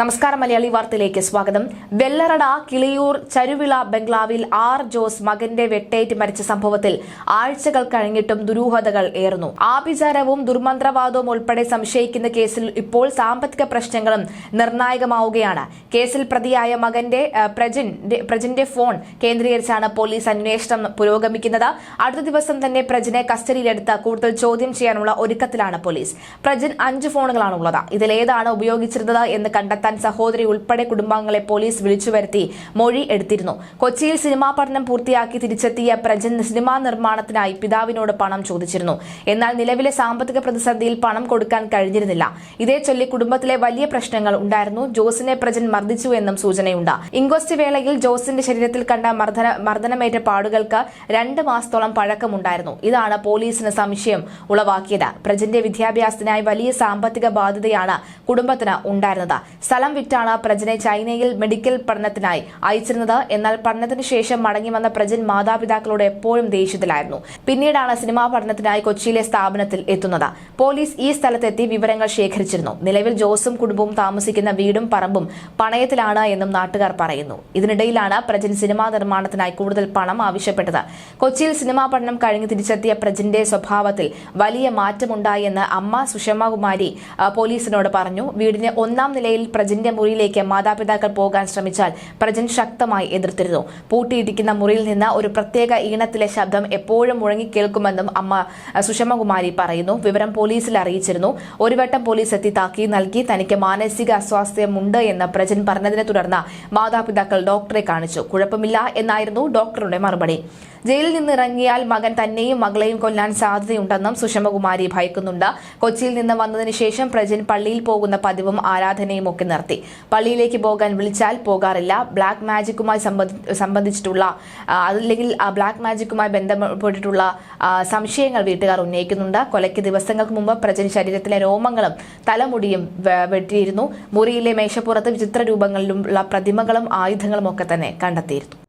നമസ്കാരം മലയാളി വാർത്തയിലേക്ക് സ്വാഗതം. വെള്ളറട കിളിയൂർ ചരുവിള ബംഗ്ലാവിൽ ആർ ജോസ് മകന്റെ വെട്ടേറ്റ് മരിച്ച സംഭവത്തിൽ ആഴ്ചകൾ കഴിഞ്ഞിട്ടും ദുരൂഹതകൾ ഏറുന്നു. ആഭിചാരവും ദുർമന്ത്രവാദവും ഉൾപ്പെടെ സംശയിക്കുന്ന കേസിൽ ഇപ്പോൾ സാമ്പത്തിക പ്രശ്നങ്ങളും നിർണായകമാവുകയാണ്. കേസിൽ പ്രതിയായ മകന്റെ ഏഹ്, പ്രജിന്റെ ഫോൺ കേന്ദ്രീകരിച്ചാണ് പോലീസ് അന്വേഷണം പുരോഗമിക്കുന്നത്. അടുത്ത ദിവസം തന്നെ പ്രജിനെ കസ്റ്റഡിയിലെടുത്ത് കൂടുതൽ ചോദ്യം ചെയ്യാനുള്ള ഒരുക്കത്തിലാണ് പോലീസ്. പ്രജിൻ അഞ്ച് ഫോണുകളാണ് ഉള്ളത് ഇതിലേതാണ് ഉപയോഗിച്ചിരുന്നത് എന്ന് കണ്ടെത്താൻ സഹോദരി ഉൾപ്പെടെ കുടുംബാംഗങ്ങളെ പോലീസ് വിളിച്ചു വരുത്തി മൊഴി എടുത്തിരുന്നു. കൊച്ചിയിൽ സിനിമാ പഠനം പൂർത്തിയാക്കി തിരിച്ചെത്തിയ പ്രജൻ സിനിമാ നിർമ്മാണത്തിനായി പിതാവിനോട് പണം ചോദിച്ചിരുന്നു. എന്നാൽ നിലവിലെ സാമ്പത്തിക പ്രതിസന്ധിയിൽ പണം കൊടുക്കാൻ കഴിഞ്ഞിരുന്നില്ല. ഇതേ ചൊല്ലി കുടുംബത്തിലെ വലിയ പ്രശ്നങ്ങൾ ഉണ്ടായിരുന്നു. ജോസിനെ പ്രജൻ മർദ്ദിച്ചു എന്നും സൂചനയുണ്ട്. ഇൻക്വസ്റ്റ് വേളയിൽ ജോസിന്റെ ശരീരത്തിൽ കണ്ട മർദ്ദന മർദ്ദനമേറ്റ പാടുകൾക്ക് രണ്ട് മാസത്തോളം പഴക്കമുണ്ടായിരുന്നു. ഇതാണ് പോലീസിന് സംശയം ഉളവാക്കിയത്. പ്രജന്റെ വിദ്യാഭ്യാസത്തിനായി വലിയ സാമ്പത്തിക ബാധ്യതയാണ് കുടുംബത്തിന് ഉണ്ടായിരുന്നത്. സ്ഥലം വിറ്റാണ് പ്രജനെ ചൈനയിൽ മെഡിക്കൽ പഠനത്തിനായി അയച്ചിരുന്നത്. എന്നാൽ പഠനത്തിന് ശേഷം മടങ്ങി വന്ന പ്രജൻ മാതാപിതാക്കളോട് എപ്പോഴും ദേഷ്യത്തിലായിരുന്നു. പിന്നീടാണ് സിനിമാ പഠനത്തിനായി കൊച്ചിയിലെ സ്ഥാപനത്തിൽ എത്തുന്നത്. പോലീസ് ഈ സ്ഥലത്തെത്തി വിവരങ്ങൾ ശേഖരിച്ചിരുന്നു. നിലവിൽ ജോസും കുടുംബവും താമസിക്കുന്ന വീടും പറമ്പും പണയത്തിലാണ് എന്നും നാട്ടുകാർ പറയുന്നു. ഇതിനിടയിലാണ് പ്രജൻ സിനിമാ നിർമ്മാണത്തിനായി കൂടുതൽ പണം ആവശ്യപ്പെട്ടത്. കൊച്ചിയിൽ സിനിമാ പഠനം കഴിഞ്ഞ് തിരിച്ചെത്തിയ പ്രജിന്റെ സ്വഭാവത്തിൽ വലിയ മാറ്റമുണ്ടായെന്ന് അമ്മ സുഷമകുമാരി പോലീസിനോട് പറഞ്ഞു. വീടിന് ഒന്നാം നിലയിൽ പ്രജിന്റെ മുറിയിലേക്ക് മാതാപിതാക്കൾ പോകാൻ ശ്രമിച്ചാൽ പ്രജൻ ശക്തമായി എതിർത്തിരുന്നു. പൂട്ടിയിടിക്കുന്ന മുറിയിൽ നിന്ന് ഒരു പ്രത്യേക ഈണത്തിലെ ശബ്ദം എപ്പോഴും മുഴങ്ങിക്കേൾക്കുമെന്നും അമ്മ സുഷമകുമാരി പറയുന്നു. വിവരം പോലീസിൽ അറിയിച്ചിരുന്നു. ഒരു വട്ടം പോലീസ് എത്തി താക്കീത് നൽകി. തനിക്ക് മാനസിക അസ്വാസ്ഥ്യമുണ്ട് എന്ന് പ്രജൻ പറഞ്ഞതിനെ തുടർന്ന് മാതാപിതാക്കൾ ഡോക്ടറെ കാണിച്ചു. കുഴപ്പമില്ല എന്നായിരുന്നു ഡോക്ടറുടെ മറുപടി. ജയിലിൽ നിന്ന് ഇറങ്ങിയാൽ മകൻ തന്നെയും മകളെയും കൊല്ലാൻ സാധ്യതയുണ്ടെന്നും സുഷമകുമാരി ഭയക്കുന്നുണ്ട്. കൊച്ചിയിൽ നിന്ന് വന്നതിന് ശേഷം പ്രജൻ പള്ളിയിൽ പോകുന്ന പതിവും ആരാധനയും ഒക്കെ നിർത്തി. പള്ളിയിലേക്ക് പോകാൻ വിളിച്ചാൽ പോകാറില്ല. ബ്ലാക്ക് മാജിക്കുമായി സംബന്ധി- സംബന്ധിച്ചിട്ടുള്ള അല്ലെങ്കിൽ ബ്ലാക്ക് മാജിക്കുമായി ബന്ധപ്പെട്ടിട്ടുള്ള സംശയങ്ങൾ വീട്ടുകാർ ഉന്നയിക്കുന്നുണ്ട്. കൊലയ്ക്ക് ദിവസങ്ങൾക്ക് മുമ്പ് പ്രജൻ ശരീരത്തിലെ രോമങ്ങളും തലമുടിയും വെട്ടിയിരുന്നു. മുറിയിലെ മേശപ്പുറത്ത് വിചിത്ര രൂപങ്ങളിലുള്ള പ്രതിമകളും ആയുധങ്ങളും ഒക്കെ തന്നെ കണ്ടെത്തിയിരുന്നു.